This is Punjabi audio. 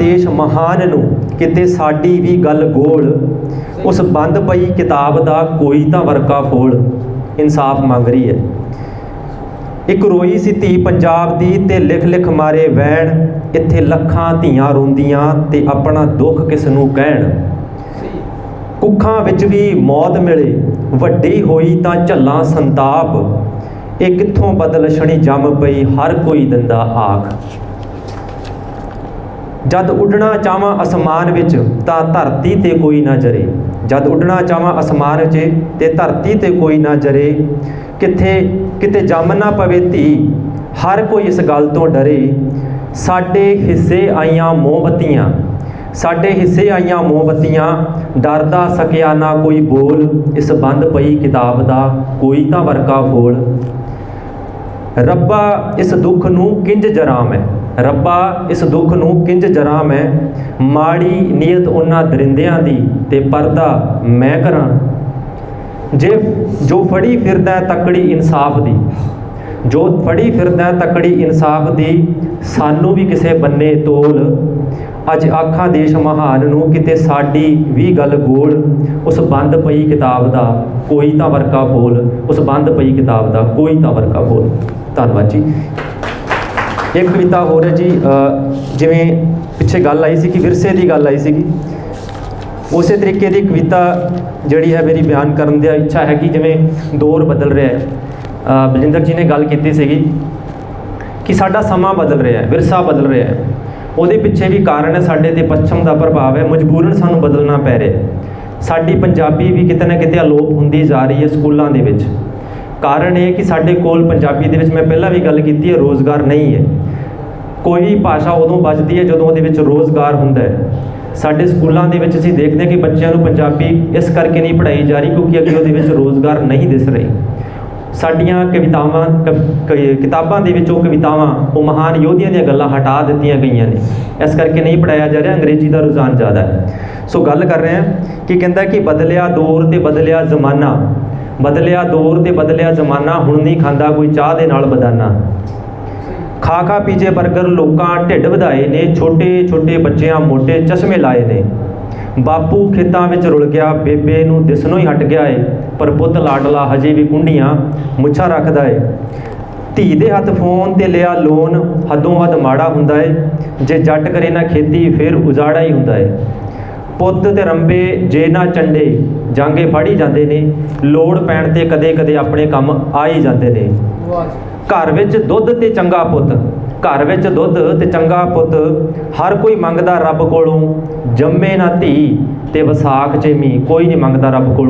ਦੇਸ਼ ਮਹਾਨ ਨੂੰ ਕਿਤੇ ਸਾਡੀ ਵੀ ਗੱਲ ਗੋਲ, ਉਸ ਬੰਦ ਪਈ ਕਿਤਾਬ ਦਾ ਕੋਈ ਤਾਂ ਵਰਕਾ ਫੋਲ, ਇਨਸਾਫ ਮੰਗ ਰਹੀ ਹੈ। ਇੱਕ ਰੋਈ ਸੀ ਧੀ ਪੰਜਾਬ ਦੀ ਤੇ ਲਿਖ ਲਿਖ ਮਾਰੇ ਵੈਣ, ਇੱਥੇ ਲੱਖਾਂ ਧੀਆਂ ਰੋਂਦੀਆਂ ਤੇ ਆਪਣਾ ਦੁੱਖ ਕਿਸ ਨੂੰ ਕਹਿਣ। ਕੁੱਖਾਂ ਵਿੱਚ ਵੀ ਮੌਤ ਮਿਲੇ, ਵੱਡੀ ਹੋਈ ਤਾਂ ਝੱਲਾਂ ਸੰਤਾਪ, ਇਹ ਕਿੱਥੋਂ ਬਦਲ ਬਦਲਸ਼ਣੀ ਜੰਮ ਪਈ, ਹਰ ਕੋਈ ਦਿੰਦਾ ਆਖ। ਜਦ ਉੱਡਣਾ ਚਾਹਾਂ ਅਸਮਾਨ ਵਿੱਚ ਤਾਂ ਧਰਤੀ ਤੇ ਕੋਈ ਨਾ ਜਰੇ। ਜਦ ਉੱਡਣਾ ਚਾਹਾਂ ਅਸਮਾਨ 'ਚ ਤੇ ਧਰਤੀ ਤੇ ਕੋਈ ਨਾ ਜਰੇ। ਕਿੱਥੇ, ਕਿਤੇ ਜੰਮ ਨਾ ਪਵੇ ਧੀ, ਹਰ ਕੋਈ ਇਸ ਗੱਲ ਤੋਂ ਡਰੇ। ਸਾਡੇ ਹਿੱਸੇ ਆਈਆਂ ਮੋਮਬਤੀਆਂ, ਸਾਡੇ ਹਿੱਸੇ ਆਈਆਂ ਮੋਮਬਤੀਆਂ ਡਰਦਾ ਸਕਿਆ ਨਾ ਕੋਈ ਬੋਲ, ਇਸ ਬੰਦ ਪਈ ਕਿਤਾਬ ਦਾ ਕੋਈ ਤਾਂ ਵਰਕਾ ਫੋਲ। ਰੱਬਾ, ਇਸ ਦੁੱਖ ਨੂੰ ਕਿੰਜ ਜਰਾਮ? ਹੈ ਰੱਬਾ, ਇਸ ਦੁੱਖ ਨੂੰ ਕਿੰਜ ਜਰਾ ਮੈਂ? ਮਾੜੀ ਨੀਅਤ ਉਹਨਾਂ ਦਰਿੰਦਿਆਂ ਦੀ ਤੇ ਪਰਦਾ ਮੈਂ ਕਰਾਂ। ਜੇ, ਜੋ ਫੜੀ ਫਿਰਦਾ ਤਕੜੀ ਇਨਸਾਫ ਦੀ, ਜੋ ਫੜੀ ਫਿਰਦਾ ਤਕੜੀ ਇਨਸਾਫ ਦੀ, ਸਾਨੂੰ ਵੀ ਕਿਸੇ ਬੰਨੇ ਤੋਲ। ਅੱਜ ਆਖਾਂ ਦੇਸ਼ ਮਹਾਨ ਨੂੰ, ਕਿਤੇ ਸਾਡੀ ਵੀ ਗੱਲ ਗੋਲ। ਉਸ ਬੰਦ ਪਈ ਕਿਤਾਬ ਦਾ ਕੋਈ ਤਾਂ ਵਰਕਾ ਫੋਲ। ਉਸ ਬੰਦ ਪਈ ਕਿਤਾਬ ਦਾ ਕੋਈ ਤਾਂ ਵਰਕਾ ਫੋਲ। ਧੰਨਵਾਦ ਜੀ। ਇੱਕ ਕਵਿਤਾ ਹੋਰ ਹੈ ਜੀ ਜਿਵੇਂ ਪਿੱਛੇ ਗੱਲ ਆਈ ਸੀ ਕਿ ਵਿਰਸੇ ਦੀ ਗੱਲ ਆਈ ਸੀਗੀ। ਉਸੇ ਤਰੀਕੇ ਦੀ ਕਵਿਤਾ ਜਿਹੜੀ ਹੈ ਮੇਰੀ ਬਿਆਨ ਕਰਨ ਦੀ ਇੱਛਾ ਹੈ ਕਿ ਜਿਵੇਂ ਦੌਰ ਬਦਲ ਰਿਹਾ ਹੈ। ਬਲਜਿੰਦਰ ਜੀ ਨੇ ਗੱਲ ਕੀਤੀ ਸੀਗੀ ਕਿ ਸਾਡਾ ਸਮਾਂ ਬਦਲ ਰਿਹਾ ਹੈ, ਵਿਰਸਾ ਬਦਲ ਰਿਹਾ ਹੈ। ਉਹਦੇ ਪਿੱਛੇ ਵੀ ਕਾਰਨ ਹੈ, ਸਾਡੇ ਤੇ ਪੱਛਮ ਦਾ ਪ੍ਰਭਾਵ ਹੈ, ਮਜਬੂਰਨ ਸਾਨੂੰ ਬਦਲਣਾ ਪੈ ਰਿਹਾ ਸਾਡੀ ਪੰਜਾਬੀ ਵੀ ਕਿਤੇ ਨਾ ਕਿਤੇ ਅਲੋਪ ਹੁੰਦੀ ਜਾ ਰਹੀ ਹੈ ਸਕੂਲਾਂ ਦੇ ਵਿੱਚ। ਕਾਰਨ ਇਹ ਕਿ ਸਾਡੇ ਕੋਲ ਪੰਜਾਬੀ ਦੇ ਵਿੱਚ ਮੈਂ ਪਹਿਲਾਂ ਵੀ ਗੱਲ ਕੀਤੀ ਹੈ, ਰੋਜ਼ਗਾਰ ਨਹੀਂ ਹੈ। ਕੋਈ ਭਾਸ਼ਾ ਉਦੋਂ ਬਚਦੀ ਹੈ ਜਦੋਂ ਉਹਦੇ ਵਿੱਚ ਰੋਜ਼ਗਾਰ ਹੁੰਦਾ ਹੈ। ਸਾਡੇ ਸਕੂਲਾਂ ਦੇ ਵਿੱਚ ਅਸੀਂ ਦੇਖਦੇ ਹਾਂ ਕਿ ਬੱਚਿਆਂ ਨੂੰ ਪੰਜਾਬੀ ਇਸ ਕਰਕੇ ਨਹੀਂ ਪੜ੍ਹਾਈ ਜਾ ਰਹੀ ਕਿਉਂਕਿ ਅੱਗੇ ਉਹਦੇ ਵਿੱਚ ਰੋਜ਼ਗਾਰ ਨਹੀਂ ਦਿਸ ਰਹੀ। ਸਾਡੀਆਂ ਕਵਿਤਾਵਾਂ, ਕ- ਕਿਤਾਬਾਂ ਦੇ ਵਿੱਚ ਉਹ ਕਵਿਤਾਵਾਂ, ਉਹ ਮਹਾਨ ਯੋਧਿਆਂ ਦੀਆਂ ਗੱਲਾਂ ਹਟਾ ਦਿੱਤੀਆਂ ਗਈਆਂ ਨੇ। ਇਸ ਕਰਕੇ ਨਹੀਂ ਪੜਾਇਆ ਜਾ ਰਿਹਾ, ਅੰਗਰੇਜ਼ੀ ਦਾ ਰੁਝਾਨ ਜ਼ਿਆਦਾ ਹੈ। ਸੋ ਗੱਲ ਕਰ ਰਹੇ ਹਾਂ ਕਿ ਕਹਿੰਦਾ ਕਿ ਬਦਲਿਆ ਦੌਰ ਤੇ ਬਦਲਿਆ ਜ਼ਮਾਨਾ ਬਦਲਿਆ ਦੌਰ ਤੇ ਬਦਲਿਆ ਜ਼ਮਾਨਾ, ਹੁਣ ਨਹੀਂ ਖਾਂਦਾ ਕੋਈ ਚਾਹ ਦੇ ਨਾਲ ਬਦਾਨਾ। ਖਾ ਖਾ ਪੀਜੇ 버ਗਰ ਲੋਕਾਂ ਢਿੱਡ ਵਧਾਏ ਨੇ, ਛੋਟੇ ਛੋਟੇ ਬੱਚਿਆਂ ਮੋਟੇ ਚਸ਼ਮੇ ਲਾਏ ਨੇ। ਬਾਪੂ ਖੇਤਾਂ ਵਿੱਚ ਰੁਲ ਗਿਆ, ਬੇਬੇ ਨੂੰ ਦਿਸਣੋਂ ਹੀ ਹਟ ਗਿਆ ਏ, ਪਰ ਪੁੱਤ ਲਾਡਲਾ ਹਜੇ ਵੀ ਕੁੰਡੀਆਂ ਮੁੱਛਾਂ ਰੱਖਦਾ ਏ। ਧੀ ਦੇ ਹੱਥ ਫੋਨ ਤੇ ਲਿਆ ਲੋਨ, ਹੱਦੋਂ ਹੱਦ ਮਾੜਾ ਹੁੰਦਾ ਏ, ਜੇ ਜੱਟ ਕਰੇ ਨਾ ਖੇਤੀ, ਫਿਰ ਉਜਾੜਾ ਹੀ ਹੁੰਦਾ ਏ। ਪੁੱਤ ਤੇ ਰੰਬੇ ਜੇ ਨਾ ਚੰਡੇ, ਜਾਂਗੇ ਫੜੀ ਜਾਂਦੇ ਨੇ, ਲੋੜ ਪੈਣ ਤੇ ਕਦੇ-ਕਦੇ ਆਪਣੇ ਕੰਮ ਆ ਹੀ ਜਾਂਦੇ ਨੇ। ਘਰ ਵਿੱਚ ਦੁੱਧ ਤੇ ਚੰਗਾ ਪੁੱਤ, ਘਰ ਵਿੱਚ ਦੁੱਧ ਤੇ ਚੰਗਾ ਪੁੱਤ, ਹਰ ਕੋਈ ਮੰਗਦਾ ਰੱਬ ਕੋਲੋਂ, ਜੰਮੇ ਨਾ ਧੀ ਤੇ ਵਿਸਾਖ ਚ ਮੀ ਕੋਈ ਨਹੀਂ ਮੰਗਦਾ ਰੱਬ ਕੋਲੋਂ।